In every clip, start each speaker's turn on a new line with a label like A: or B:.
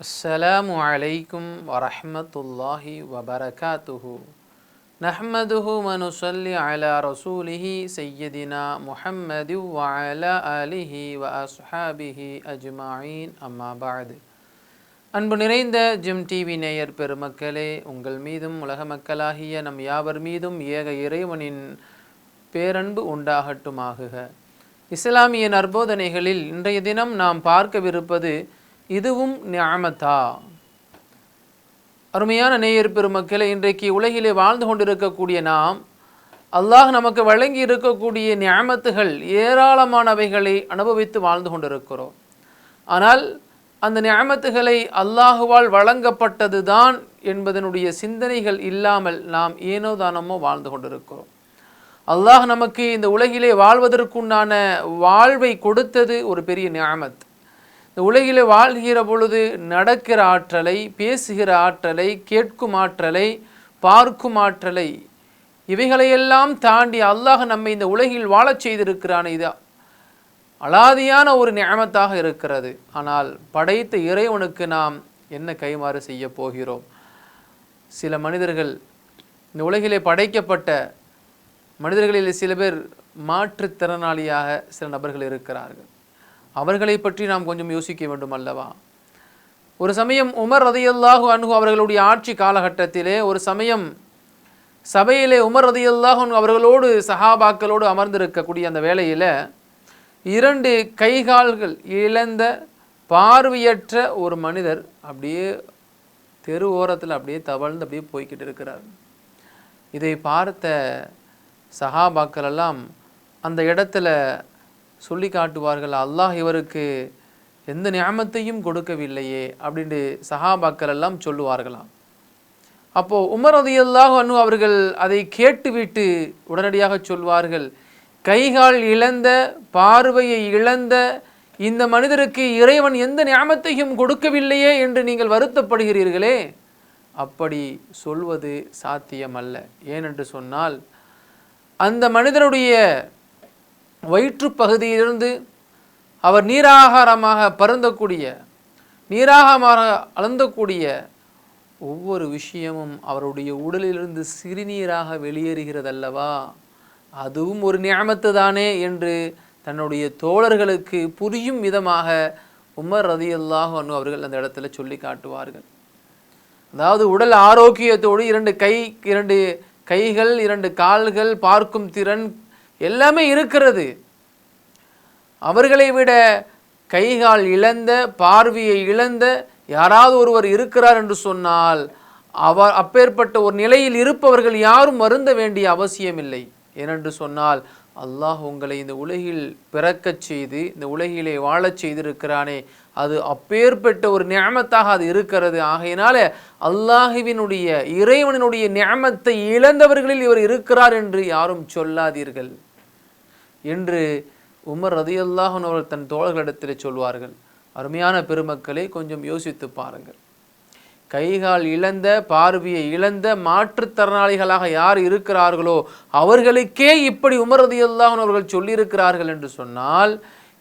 A: السلام عليكم ورحمة الله وبركاته نحمده ونصلي على رسوله سيدنا محمد وعلى آله وأصحابه أجمعين أما بعد அன்பு நிறைந்த gym TV நேயர் பெருமக்களே உங்கள் மீதும் உலக மக்களாகிய நம் யாவர் மீதும் ஏக இறைவனின் பேரன்பு உண்டாகட்டுமாகுக இஸ்லாமிய நற்போதனைகளில் இன்றைய தினம் நாம் பார்க்கவிருப்பது இதுவும் ஞாமத்தா அருமையான நேயர் பெருமக்களை இன்றைக்கு உலகிலே வாழ்ந்து கொண்டிருக்கக்கூடிய நாம் அல்லாஹ் நமக்கு வழங்கி இருக்கக்கூடிய ஞாமத்துகள் ஏராளமானவைகளை அனுபவித்து வாழ்ந்து கொண்டிருக்கிறோம். ஆனால் அந்த ஞாமத்துகளை அல்லாஹுவால் வழங்கப்பட்டது தான் என்பதனுடைய சிந்தனைகள் இல்லாமல் நாம் ஏனோ தானமோ வாழ்ந்து கொண்டிருக்கிறோம். அல்லாஹ் நமக்கு இந்த உலகிலே வாழ்வதற்குண்டான வாழ்வை கொடுத்தது ஒரு பெரிய ஞாமத் இந்த உலகிலே வாழ்கிற பொழுது நடக்கிற ஆற்றலை பேசுகிற ஆற்றலை கேட்கும் ஆற்றலை பார்க்கும் ஆற்றலை இவைகளையெல்லாம் தாண்டி அல்லாஹ் நம்மை இந்த உலகில் வாழச் செய்திருக்கிறான். இது அலாதியான ஒரு நியமத்தாக இருக்கிறது. ஆனால் படைத்த இறைவனுக்கு நாம் என்ன கைமாறு செய்ய போகிறோம்? சில மனிதர்கள் இந்த உலகிலே படைக்கப்பட்ட மனிதர்களில் சில பேர் மாற்றுத்திறனாளியாக சில நபர்கள் இருக்கிறார்கள். அவர்களை பற்றி நாம் கொஞ்சம் யோசிக்க வேண்டும் அல்லவா? ஒரு சமயம் உமர் ரதியல்லாஹு அன்ஹு அவர்களுடைய ஆட்சி காலகட்டத்திலே ஒரு சமயம் சபையிலே உமர் ரதையல்லாஹு அன்ஹு அவர்களோடு சஹாபாக்களோடு அமர்ந்திருக்கக்கூடிய அந்த வேளையில் இரண்டு கைகால்கள் இழந்த பார்வையற்ற ஒரு மனிதர் அப்படியே தெரு ஓரத்தில் அப்படியே தவழ்ந்து அப்படியே போய்கிட்டு இருக்கிறார். இதை பார்த்த சஹாபாக்கள் எல்லாம் அந்த இடத்துல சொல்லி காட்டுவார்கள் அல்லாஹ் இவருக்கு எந்த ஞாபகத்தையும் கொடுக்கவில்லையே அப்படின்ட்டு சஹாபாக்கள் எல்லாம் சொல்லுவார்களாம். அப்போது உமர் அதியல்லாக அனு அவர்கள் அதை கேட்டுவிட்டு உடனடியாக சொல்வார்கள் கைகால் இழந்த பார்வையை இழந்த இந்த மனிதருக்கு இறைவன் எந்த ஞாபகத்தையும் கொடுக்கவில்லையே என்று நீங்கள் வருத்தப்படுகிறீர்களே? அப்படி சொல்வது சாத்தியமல்ல. ஏனென்று சொன்னால் அந்த மனிதனுடைய வயிற்றுப் பகுதியிலிருந்து அவர் நீராகாரமாக பருந்தக்கூடிய நீராகமாக அளந்தக்கூடிய ஒவ்வொரு விஷயமும் அவருடைய உடலிலிருந்து சிறுநீராக வெளியேறுகிறதல்லவா? அதுவும் ஒரு நியமத்து தானே என்று தன்னுடைய தோழர்களுக்கு புரியும் விதமாக உமர் ரதியல்லாஹு அனு அவர்கள் அந்த இடத்துல சொல்லி காட்டுவார்கள். அதாவது உடல் ஆரோக்கியத்தோடு இரண்டு கை இரண்டு கைகள் இரண்டு கால்கள் பார்க்கும் திறன் எல்லாமே இருக்கிறது. அவர்களை விட கைகால் இழந்த பார்வையை இழந்த யாராவது ஒருவர் இருக்கிறார் என்று சொன்னால் அவர் அப்பேற்பட்ட ஒரு நிலையில் இருப்பவர்கள் யாரும் வருந்த வேண்டிய அவசியமில்லை. ஏனென்று சொன்னால் அல்லாஹ் உங்களை இந்த உலகில் பிறக்கச் செய்து இந்த உலகிலே வாழச் செய்திருக்கிறானே. அது அப்பேற்பட்ட ஒரு நியமத்தாக அது இருக்கிறது. ஆகையினால அல்லாஹுவினுடைய இறைவனுடைய நியமத்தை இழந்தவர்களில் இவர் இருக்கிறார் என்று யாரும் சொல்லாதீர்கள். என்று உமர் ரதியல்லாஹன் அவர்கள் தன் தோழர்களிடத்தில் சொல்வார்கள். அருமையான பெருமக்களை கொஞ்சம் யோசித்து பாருங்கள். கைகால் இழந்த பார்வையை இழந்த மாற்றுத்திறனாளிகளாக யார் இருக்கிறார்களோ அவர்களுக்கே இப்படி உமரதியல்லாஹன் அவர்கள் சொல்லியிருக்கிறார்கள் என்று சொன்னால்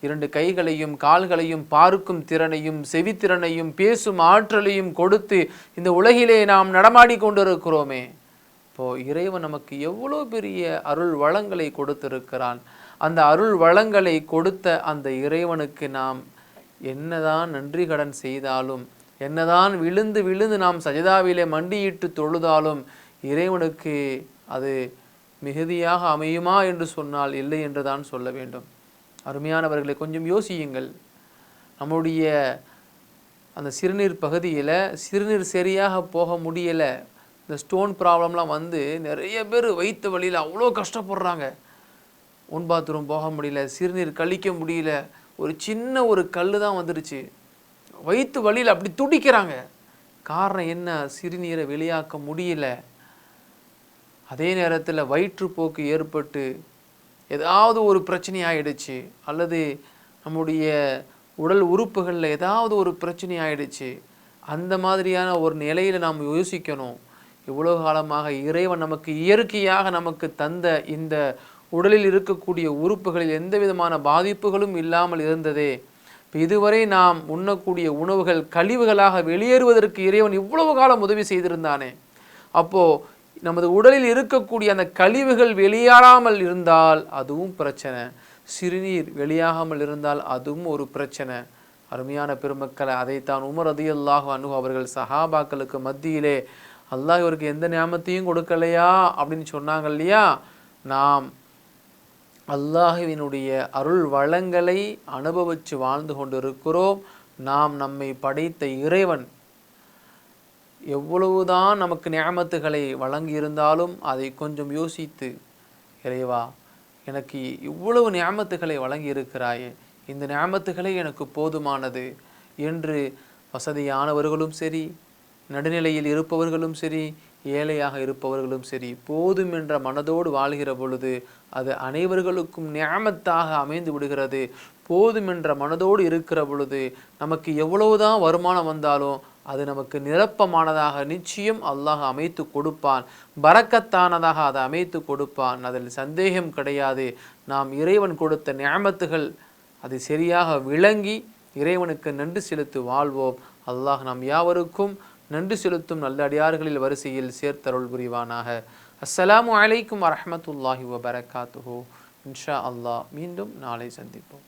A: இரண்டு கைகளையும் கால்களையும் பார்க்கும் திறனையும் செவித்திறனையும் பேசும் ஆற்றலையும் கொடுத்து இந்த உலகிலே நாம் நடமாடி கொண்டிருக்கிறோமே. இப்போது இறைவன் நமக்கு எவ்வளோ பெரிய அருள் வளங்களை கொடுத்திருக்கிறான். அந்த அருள் வளங்களை கொடுத்த அந்த இறைவனுக்கு நாம் என்னதான் நன்றி கடன் செய்தாலும் என்னதான் விழுந்து விழுந்து நாம் சஜிதாவிலே மண்டியிட்டு தொழுதாலும் இறைவனுக்கு அது மிகுதியாக அமையுமா என்று சொன்னால் இல்லை என்று தான் சொல்ல வேண்டும். அருமையானவர்களை கொஞ்சம் யோசியுங்கள். நம்முடைய அந்த சிறுநீர் பகுதியில் சிறுநீர் சரியாக போக முடியலை. இந்த ஸ்டோன் ப்ராப்ளம்லாம் வந்து நிறைய பேர் வயிற்று வழியில் அவ்வளோ கஷ்டப்படுறாங்க. ஒன் பாத்ரூம் போக முடியல சிறுநீர் கழிக்க முடியல ஒரு சின்ன ஒரு கல் தான் வந்துருச்சு. வயிற்று வழியில் அப்படி துடிக்கிறாங்க. காரணம் என்ன? சிறுநீரை வெளியாக்க முடியல. அதே நேரத்தில் வயிற்றுப்போக்கு ஏற்பட்டு ஏதாவது ஒரு பிரச்சனை ஆயிடுச்சு. அல்லது நம்முடைய உடல் உறுப்புகளில் ஏதாவது ஒரு பிரச்சனை ஆயிடுச்சு. அந்த மாதிரியான ஒரு நிலையில் நாம் யோசிக்கணும். இவ்வளோ காலமாக இறைவன் நமக்கு இயற்கையாக நமக்கு தந்த இந்த உடலில் இருக்கக்கூடிய உறுப்புகளில் எந்த விதமான பாதிப்புகளும் இல்லாமல் இருந்ததே. இப்போ இதுவரை நாம் உண்ணக்கூடிய உணவுகள் கழிவுகளாக வெளியேறுவதற்கு இறைவன் இவ்வளவு காலம் உதவி செய்திருந்தானே. அப்போ நமது உடலில் இருக்கக்கூடிய அந்த கழிவுகள் வெளியேறாமல் இருந்தால் அதுவும் பிரச்சனை. சிறுநீர் வெளியாகாமல் இருந்தால் அதுவும் ஒரு பிரச்சனை. அருமையான பெருமக்களை அதைத்தான் உமர் ரதியல்லாஹு அனு அவர்கள் சஹாபாக்களுக்கு மத்தியிலே அல்லாஹ் இவருக்கு எந்த ஞாபகத்தையும் கொடுக்கலையா அப்படின்னு சொன்னாங்க இல்லையா? நாம் அல்லாஹுவினுடைய அருள் வளங்களை அனுபவித்து வாழ்ந்து கொண்டிருக்கிறோம். நாம் நம்மை படைத்த இறைவன். எவ்வளவுதான் நமக்கு நியமத்துகளை வழங்கி இருந்தாலும் அதை கொஞ்சம் யோசித்து இறைவா எனக்கு இவ்வளவு நியமத்துகளை வழங்கி இருக்கிறாயே இந்த நியமத்துகளே எனக்கு போதுமானது என்று வசதியானவர்களும் சரி நடுநிலையில் இருப்பவர்களும் சரி ஏழையாக இருப்பவர்களும் சரி போதும் என்ற மனதோடு வாழ்கிற பொழுது அது அனைவர்களுக்கும் நியாமத்தாக அமைந்து விடுகிறது. போதும் என்ற மனதோடு இருக்கிற பொழுது நமக்கு எவ்வளவுதான் வருமானம் வந்தாலும் அது நமக்கு நிரப்பமானதாக நிச்சயம் அல்லாஹ் அமைத்து கொடுப்பான். பறக்கத்தானதாக அதை அமைத்து கொடுப்பான். அதில் சந்தேகம் கிடையாது. நாம் இறைவன் கொடுத்த நியாமத்துகள் அது சரியாக விளங்கி இறைவனுக்கு நன்றி செலுத்தி வாழ்வோம். அல்லாஹ் நாம் யாவருக்கும் நன்றி செலுத்தும் நல்ல அடியார்களில் வரிசையில் சேர்த்தருள் புரிவானாக. அஸ்ஸலாமு அலைக்கும் வரமத்துல்லாஹி வபரகாத்துஹோ. இன்ஷா அல்லாஹ் மீண்டும் நாளை சந்திப்போம்.